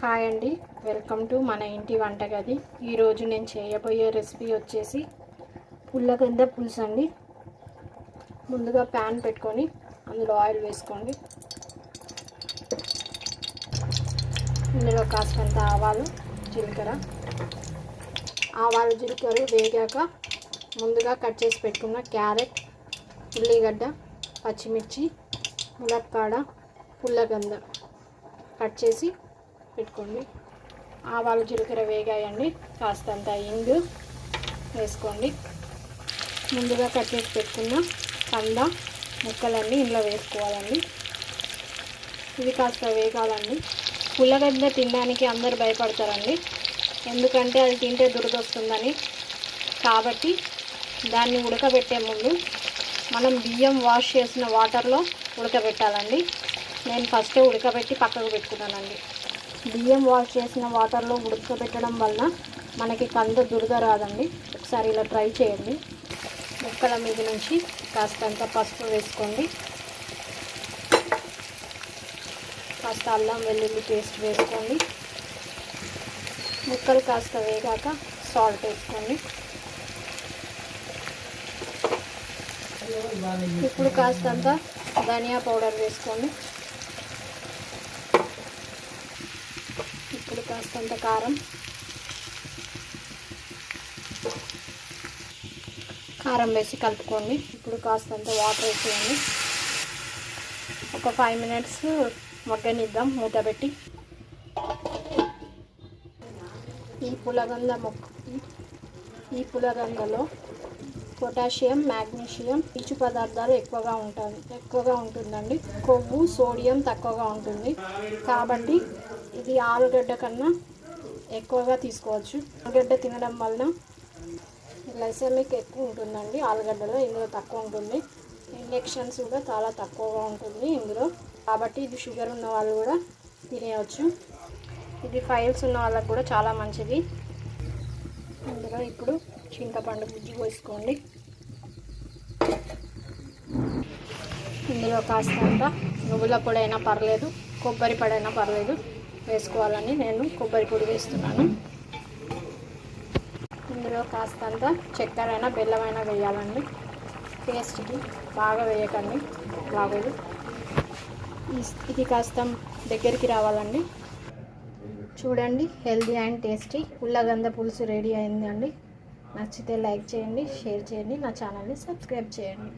Hi అండి. Welcome to మన ఇంటి వంటగది. ఈరోజు నేను చేయబోయే రెసిపీ వచ్చేసి పుల్లగంద పులుసు అండి. ముందుగా ప్యాన్ పెట్టుకొని అందులో ఆయిల్ వేసుకోండి. ఇందులో కాస్తంత ఆవాలు జీలకర్ర. ఆవాలు జీలకర్ర వేగాక ముందుగా కట్ చేసి పెట్టుకున్న క్యారెట్ ఉల్లిగడ్డ పచ్చిమిర్చి ములక్కాడ పుల్లగంద కట్ చేసి పెట్టుకోండి. ఆవాలు జీలకర్ర వేగాయండి. కాస్తంత ఇంగు వేసుకోండి. ముందుగా కట్ చేసి పెట్టుకున్న కంద ముక్కలన్నీ ఇందులో వేసుకోవాలండి. ఇది కాస్త వేగాలండి. పుల్లగడ్డ తినడానికి అందరు భయపడతారండి. ఎందుకంటే అది తింటే దురదొస్తుందని. కాబట్టి దాన్ని ఉడకబెట్టే ముందు మనం బియ్యం వాష్ చేసిన వాటర్లో ఉడకబెట్టాలండి. నేను ఫస్ట్ ఉడకబెట్టి పక్కకు పెట్టుకున్నానండి. బియ్యం వాష్ చేసిన వాటర్లో ఉడకబెట్టడం వలన మనకి కంద దురద రాదండి ఒకసారి ఇలా ట్రై చేయండి. ముక్కల మీద నుంచి కాస్తంత పసుపు వేసుకోండి. కాస్త అల్లం వెల్లుల్లి పేస్ట్ వేసుకోండి. ముక్కలు కాస్త వేగాక సాల్ట్ వేసుకోండి. ఇప్పుడు కాస్తంత ధనియా పౌడర్ వేసుకోండి ఇప్పుడు కాస్తంత కారం కారం వేసి కలుపుకోండి. ఇప్పుడు కాస్తంత వాటర్ వేసేయండి. ఒక ఫైవ్ మినిట్స్ మగ్గనిద్దాం మూత పెట్టి. ఈ పులగంధ మొక్క ఈ పులగంధలో పొటాషియం మ్యాగ్నీషియం పీచు పదార్థాలు ఎక్కువగా ఉంటాయి ఎక్కువగా ఉంటుందండి. కొవ్వు సోడియం తక్కువగా ఉంటుంది. కాబట్టి ఇది ఆలుగడ్డ కన్నా ఎక్కువగా తీసుకోవచ్చు. ఆలుగడ్డ తినడం వలన గ్లైసెమిక్ ఎక్కువ ఉంటుందండి. ఆలుగడ్డలో ఇందులో తక్కువ ఉంటుంది. ఇంజెక్షన్స్ కూడా చాలా తక్కువగా ఉంటుంది ఇందులో. కాబట్టి ఇది షుగర్ ఉన్న వాళ్ళు కూడా తినేయచ్చు. ఇది ఫైల్స్ ఉన్న వాళ్ళకు కూడా చాలా మంచిది. ఇందులో ఇప్పుడు చింతపండు గుజ్జు పోసుకోండి. ఇందులో కాస్తంత నువ్వుల పొడి అయినా పర్లేదు కొబ్బరి పొడి అయినా పర్లేదు. వేసుకోవాలని నేను కొబ్బరి పొడి వేస్తున్నాను. ఇందులో కాస్తంత చక్కెర అయినా వేయాలండి. టేస్ట్కి బాగా వేయకండి బాగోదు. ఇది కాస్త దగ్గరికి రావాలండి. చూడండి హెల్దీ అండ్ టేస్టీ ఉల్లగంద పులుసు రెడీ అయిందండి. నచ్చితే లైక్ చేయండి షేర్ చేయండి నా ఛానల్ని సబ్స్క్రైబ్ చేయండి.